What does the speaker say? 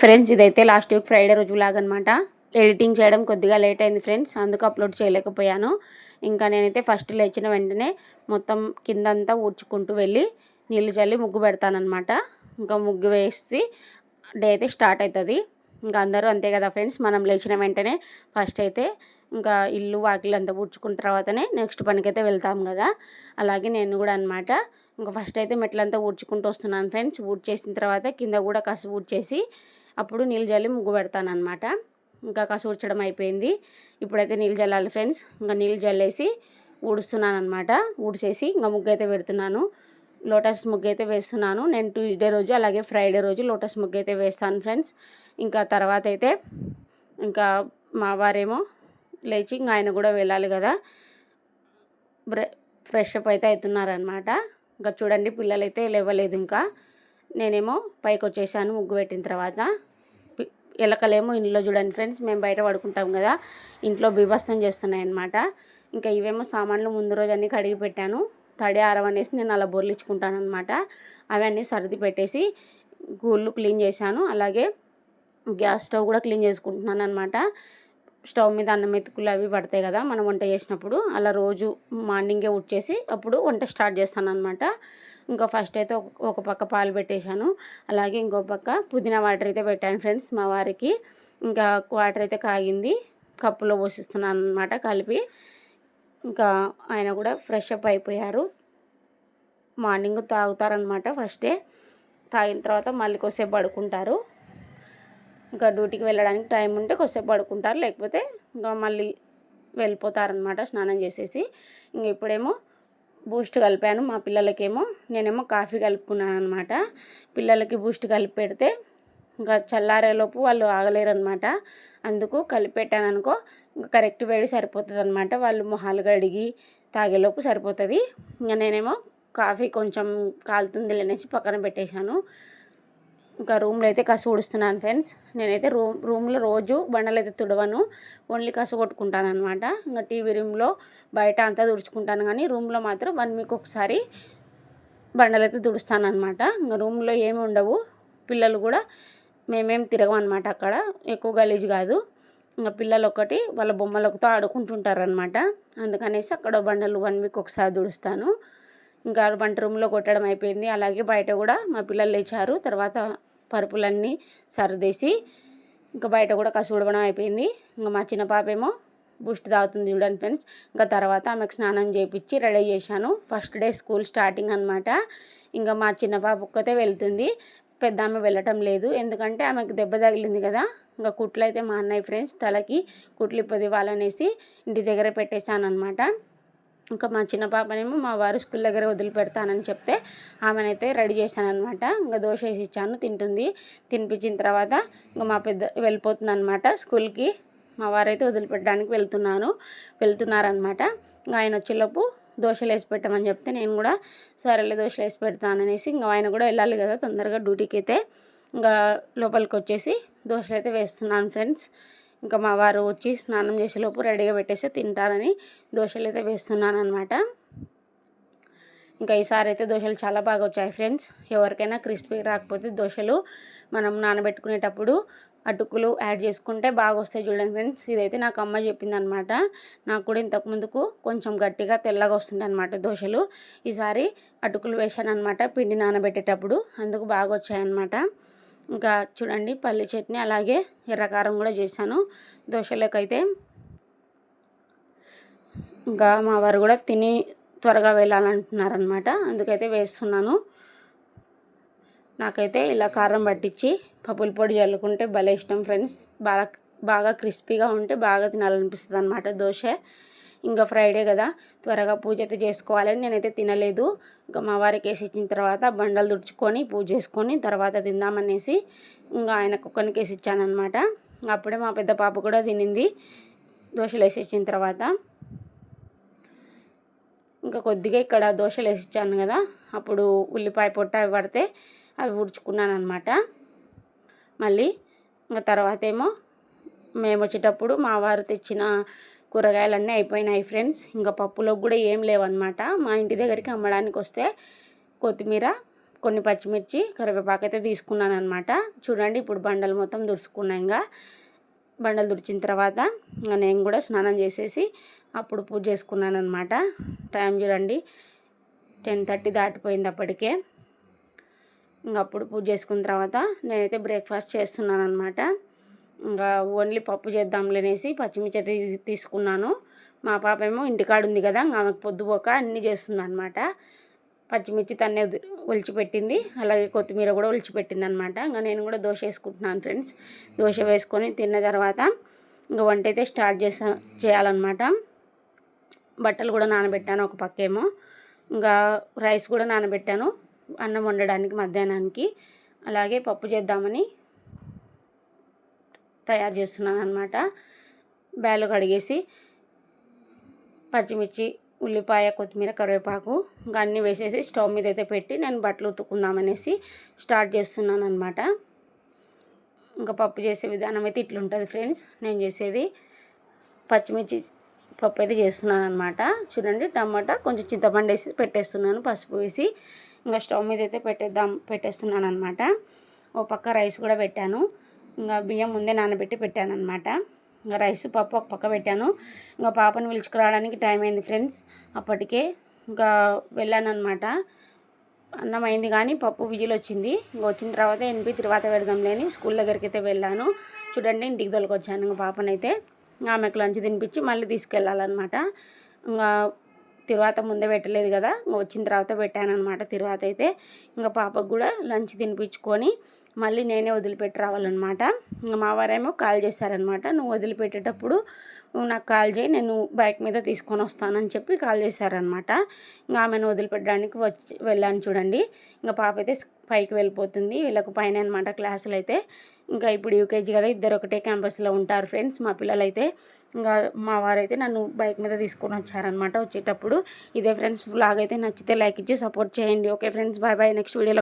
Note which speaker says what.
Speaker 1: Friends ఇదైతే last week Friday రోజు లాగనమాట editing చేయడం కొద్దిగా లేట్ అయింది ఫ్రెండ్స్ అందుకు అప్లోడ్ చేయలేకపోయాను. ఇంకా నేనైతే ఫస్ట్ లేచిన వెంటనే మొత్తం కిందంతా ఊడ్చుకుంటూ వెళ్ళి నీళ్ళు చల్లి ముగ్గు పెడతానమాట ఇంకా ముగ్గు వేసి డే అయితే స్టార్ట్ అవుతుంది ఇంకా అందరూ అంతే కదా ఫ్రెండ్స్ మనం లేచిన వెంటనే ఫస్ట్ అయితే ఇంకా ఇల్లు వాకిలు అంతా ఊడ్చుకున్న తర్వాతనే నెక్స్ట్ పనికైతే వెళ్తాం కదా. అలాగే నేను కూడా అనమాట ఇంకా ఫస్ట్ అయితే మెట్లంతా ఊడ్చుకుంటూ వస్తున్నాను ఫ్రెండ్స్. ఊడ్చేసిన తర్వాత కింద కూడా కసు ఊడ్చేసి అప్పుడు నీళ్ళు జల్లి ముగ్గు పెడతాను అనమాట ఇంకా కసూర్చడం అయిపోయింది. ఇప్పుడైతే నీళ్ళు జల్లాలి ఫ్రెండ్స్. ఇంకా నీళ్ళు జల్లేసి ఊడుస్తున్నాను అనమాట ఊడ్చేసి ఇంకా ముగ్గు అయితే పెడుతున్నాను. లోటస్ ముగ్గు అయితే వేస్తున్నాను. నేను ట్యూస్డే రోజు అలాగే ఫ్రైడే రోజు లోటస్ ముగ్గు అయితే వేస్తాను ఫ్రెండ్స్. ఇంకా తర్వాత అయితే ఇంకా మా వారేమో లేచి ఇంకా ఆయన కూడా వెళ్ళాలి కదా. బ్రె ఫ్రెష్ అప్ అయితే అవుతున్నారనమాట ఇంకా చూడండి పిల్లలైతే లేవలేదు ఇంకా. నేనేమో పైకి వచ్చేసాను ముగ్గు పెట్టిన తర్వాత. ఎలకలేమో ఇంట్లో చూడండి ఫ్రెండ్స్ మేము బయట పడుకుంటాం కదా ఇంట్లో బీభత్సం చేస్తున్నాయి అనమాట ఇంకా ఇవేమో సామాన్లు ముందు రోజు అన్నీ కడిగి పెట్టాను. తడి ఆరం అనేసి నేను అలా బొర్లిచ్చుకుంటాను అనమాట అవన్నీ సర్ది పెట్టేసి గూళ్ళు క్లీన్ చేశాను. అలాగే గ్యాస్ స్టవ్ కూడా క్లీన్ చేసుకుంటున్నాను అనమాట స్టవ్ మీద అన్నం మెతుకులు అవి పడతాయి కదా మనం వంట చేసినప్పుడు. అలా రోజు మార్నింగే ఉడ్చేసి అప్పుడు వంట స్టార్ట్ చేస్తాను అనమాట ఇంకా ఫస్ట్ అయితే ఒక పక్క పాలు పెట్టేశాను. అలాగే ఇంకో పక్క పుదీనా వాటర్ అయితే పెట్టాను ఫ్రెండ్స్ మా వారికి. ఇంకా వాటర్ అయితే కాగింది. కప్పులో పోషిస్తున్నాను అనమాట కలిపి. ఇంకా ఆయన కూడా ఫ్రెష్ అప్ అయిపోయారు. మార్నింగ్ తాగుతారనమాట ఫస్టే తాగిన తర్వాత మళ్ళీ కొద్దిసేపు పడుకుంటారు. ఇంకా డ్యూటీకి వెళ్ళడానికి టైం ఉంటే కొద్దిసేపు పడుకుంటారు. లేకపోతే ఇంకా మళ్ళీ వెళ్ళిపోతారనమాట స్నానం చేసేసి. ఇంక ఇప్పుడేమో బూస్ట్ కలిపాను. మా పిల్లలకేమో నేనేమో కాఫీ కలుపుకున్నాను అనమాట పిల్లలకి బూస్ట్ కలిపి పెడితే ఇంకా చల్లారేలోపు వాళ్ళు ఆగలేరు అనమాట అందుకు కలిపి పెట్టాను అనుకో ఇంకా కరెక్ట్ వేడి సరిపోతుంది అనమాట వాళ్ళు మొహాలు కడిగి తాగేలోపు సరిపోతుంది. ఇంకా నేనేమో కాఫీ కొంచెం కాలుతుంది లేనేసి పక్కన పెట్టేశాను. ఇంకా రూమ్లో అయితే కసు ఊడుస్తున్నాను ఫ్రెండ్స్. నేనైతే రూమ్ రూమ్లో రోజు బండలు అయితే తుడవను. ఓన్లీ కసు కొట్టుకుంటాను అనమాట ఇంకా టీవీ రూమ్లో బయట అంతా తుడుచుకుంటాను కానీ రూమ్లో మాత్రం వన్ వీక్ ఒకసారి బండలు అయితే తుడుస్తాను అనమాట ఇంకా రూమ్లో ఏమి ఉండవు. పిల్లలు కూడా మేమేం తిరగమన్నమాట అక్కడ. ఎక్కువ గలీజ్ కాదు. ఇంకా పిల్లలు ఒకటి వాళ్ళ బొమ్మలతో ఆడుకుంటుంటారనమాట అందుకనేసి అక్కడ బండలు వన్ వీక్ ఒకసారి తుడుస్తాను. ఇంకా వంట రూమ్లో కొట్టడం అయిపోయింది. అలాగే బయట కూడా మా పిల్లలు లేచారు. తర్వాత పరుపులన్నీ సర్దేసి ఇంకా బయట కూడా కసూడవడం అయిపోయింది. ఇంకా మా చిన్న పాప ఏమో బూస్ట్ తాగుతుంది చూడండి ఫ్రెండ్స్. ఇంకా తర్వాత ఆమెకు స్నానం చేయించి రెడీ చేశాను. ఫస్ట్ డే స్కూల్ స్టార్టింగ్ అనమాట ఇంకా మా చిన్న పాప ఒక్కతే వెళ్తుంది. పెద్ద ఆమె వెళ్ళటం లేదు. ఎందుకంటే ఆమెకు దెబ్బ తగిలింది కదా. ఇంకా కుట్లు అయితే మా అన్నయ్య ఫ్రెండ్స్. తలకి కుట్లు ఇప్పది వాళ్ళనేసి ఇంటి దగ్గర పెట్టేశాను అనమాట ఇంకా మా చిన్న పాపనేమో మా వారు స్కూల్ దగ్గర వదిలిపెడతానని చెప్తే ఆమెనైతే రెడీ చేశాననమాట ఇంకా దోశ వేసి ఇచ్చాను తింటుంది. తినిపించిన తర్వాత ఇంకా మా పెద్ద వెళ్ళిపోతుంది అనమాట స్కూల్కి. మా వారైతే వదిలిపెట్టడానికి వెళ్తున్నాను వెళ్తున్నారనమాట ఇంకా ఆయన వచ్చేలోపు దోశలు వేసి పెట్టమని చెప్తే నేను కూడా సరేలే దోశలు వేసి పెడతాననేసి ఇంకా ఆయన కూడా వెళ్ళాలి కదా తొందరగా డ్యూటీకి అయితే ఇంకా లోపలికి వచ్చేసి దోశలు అయితే వేస్తున్నాను ఫ్రెండ్స్. ఇంకా మా వారు వచ్చి స్నానం చేసేలోపు రెడీగా పెట్టేసి తింటారని దోశలు అయితే వేస్తున్నాను అనమాట ఇంకా ఈసారి అయితే దోశలు చాలా బాగా వచ్చాయి ఫ్రెండ్స్. ఎవరికైనా క్రిస్పీ రాకపోతే దోశలు మనం నానబెట్టుకునేటప్పుడు అటుకులు యాడ్ చేసుకుంటే బాగా వస్తాయి చూడండి ఫ్రెండ్స్. ఇదైతే నాకు అమ్మ చెప్పింది అనమాట నాకు కూడా ఇంతకు ముందుకు కొంచెం గట్టిగా తెల్లగా వస్తుండే అనమాట దోశలు. ఈసారి అటుకులు వేసాను అనమాట పిండి నానబెట్టేటప్పుడు. అందుకు బాగా వచ్చాయన్నమాట. ఇంకా చూడండి పల్లి చట్నీ అలాగే ఎర్రకారం కూడా చేశాను. దోశలకైతే ఇంకా మా వారు కూడా తిని త్వరగా వెళ్ళాలంటున్నారనమాట అందుకైతే వేస్తున్నాను. నాకైతే ఇలా కారం పట్టించి పప్పుల పొడి చల్లుకుంటే భలే ఇష్టం ఫ్రెండ్స్. బాగా బాగా క్రిస్పీగా ఉంటే బాగా తినాలనిపిస్తుంది అనమాట దోశ. ఇంకా ఫ్రైడే కదా త్వరగా పూజ అయితే చేసుకోవాలని నేనైతే తినలేదు. ఇంకా మా వారికి వేసి ఇచ్చిన తర్వాత బండలు తుడుచుకొని పూజ చేసుకొని తర్వాత తిందామనేసి ఇంకా ఆయన కుక్కనికి వేసి ఇచ్చానమాట అప్పుడే మా పెద్ద పాప కూడా తినింది. దోశలు వేసి ఇచ్చిన తర్వాత. ఇంకా కొద్దిగా ఇక్కడ దోశలు వేసి ఇచ్చాను కదా అప్పుడు ఉల్లిపాయ పొట్ట అవి పడితే అవి ఉడుచుకున్నాను అనమాట మళ్ళీ ఇంకా తర్వాత ఏమో మేము వచ్చేటప్పుడు మా వారు తెచ్చిన కూరగాయలన్నీ అయిపోయినాయి ఫ్రెండ్స్. ఇంకా పప్పులో కూడా ఏం లేవన్నమాట. మా ఇంటి దగ్గరికి అమ్మడానికి వస్తే కొత్తిమీర కొన్ని పచ్చిమిర్చి కరివేపాకు అయితే తీసుకున్నాను అనమాట చూడండి ఇప్పుడు బండలు మొత్తం దురుచుకున్నాయి ఇంకా. బండలు దుడిచిన తర్వాత నేను కూడా స్నానం చేసేసి అప్పుడు పూజ చేసుకున్నాను అనమాట టైం చూడండి టెన్ థర్టీ దాటిపోయింది అప్పటికే. ఇంకా అప్పుడు పూజ చేసుకున్న తర్వాత నేనైతే బ్రేక్ఫాస్ట్ చేస్తున్నాను అనమాట ఇంకా ఓన్లీ పప్పు చేద్దాంలేనేసి పచ్చిమిర్చి అయితే తీసుకున్నాను. మా పాప ఏమో ఇంటికాడ ఉంది కదా ఆమెకు పొద్దుపోక అన్నీ చేస్తుంది అనమాట పచ్చిమిర్చి తన్నే ఒలిచిపెట్టింది. అలాగే కొత్తిమీర కూడా ఒలిచిపెట్టింది అనమాట ఇంకా నేను కూడా దోశ వేసుకుంటున్నాను ఫ్రెండ్స్. దోశ వేసుకొని తిన్న తర్వాత ఇంకా వంట అయితే స్టార్ట్ చేసా చేయాలన్నమాట. బట్టలు కూడా నానబెట్టాను ఒక పక్కేమో. ఇంకా రైస్ కూడా నానబెట్టాను. అన్నం వండడానికి మధ్యాహ్నానికి. అలాగే పప్పు చేద్దామని తయారు చేస్తున్నాను అనమాట బ్యాలు కడిగేసి పచ్చిమిర్చి ఉల్లిపాయ కొత్తిమీర కరివేపాకు ఇంకా అన్నీ వేసేసి స్టవ్ మీద అయితే పెట్టి నేను బట్టలు ఉతుకుందామనేసి స్టార్ట్ చేస్తున్నాను అనమాట ఇంకా పప్పు చేసే విధానం అయితే ఇట్లుంటుంది ఫ్రెండ్స్. నేను చేసేది పచ్చిమిర్చి పప్పు అయితే చేస్తున్నాను అనమాట చూడండి టమాటా కొంచెం చింతపండు వేసి పెట్టేస్తున్నాను పసుపు వేసి ఇంకా స్టవ్ మీద అయితే పెట్టేద్దాం పెట్టేస్తున్నాను అనమాట ఓ పక్క రైస్ కూడా పెట్టాను. ఇంకా బియ్యం ముందే నానబెట్టి పెట్టాను అనమాట ఇంకా రైస్ పప్పు ఒక పక్క పెట్టాను. ఇంకా పాపను పిలుచుకురావడానికి టైం అయింది ఫ్రెండ్స్. అప్పటికే ఇంకా వెళ్ళాను అనమాట అన్నం అయింది కానీ పప్పు విజిల్ వచ్చింది ఇంకా వచ్చిన తర్వాత ఎన్పి తర్వాత పెడదాంలేని స్కూల్ దగ్గరికి అయితే వెళ్ళాను. చూడండి ఇంటికి తొలకొచ్చాను ఇంకా పాపనైతే. ఆమెకు లంచ్ తినిపించి మళ్ళీ తీసుకెళ్ళాలన్నమాట. ఇంకా తర్వాత ముందే పెట్టలేదు కదా. ఇంకా వచ్చిన తర్వాత పెట్టాను అనమాట తర్వాత అయితే ఇంకా పాపకు కూడా లంచ్ తినిపించుకొని మళ్ళీ నేనే వదిలిపెట్టి రావాలన్నమాట. ఇంకా మా వారేమో కాల్ చేశారనమాట నువ్వు వదిలిపెట్టేటప్పుడు నువ్వు నాకు కాల్ చేయి నేను బైక్ మీద తీసుకొని వస్తానని చెప్పి కాల్ చేశారనమాట ఇంకా ఆమెను వదిలిపెట్టడానికి వచ్చి వెళ్ళాను చూడండి. ఇంకా పాప అయితే పైకి వెళ్ళిపోతుంది. వీళ్ళకు పైన అనమాట క్లాసులు అయితే. ఇంకా ఇప్పుడు యూకేజీ కదా ఇద్దరు ఒకటే క్యాంపస్లో ఉంటారు ఫ్రెండ్స్ మా పిల్లలైతే. ఇంకా మా వారైతే నన్ను బైక్ మీద తీసుకొని వచ్చారనమాట వచ్చేటప్పుడు. ఇదే ఫ్రెండ్స్ వ్లాగ్ అయితే నచ్చితే లైక్ ఇచ్చి సపోర్ట్ చేయండి. Okay friends bye bye. Next వీడియోలో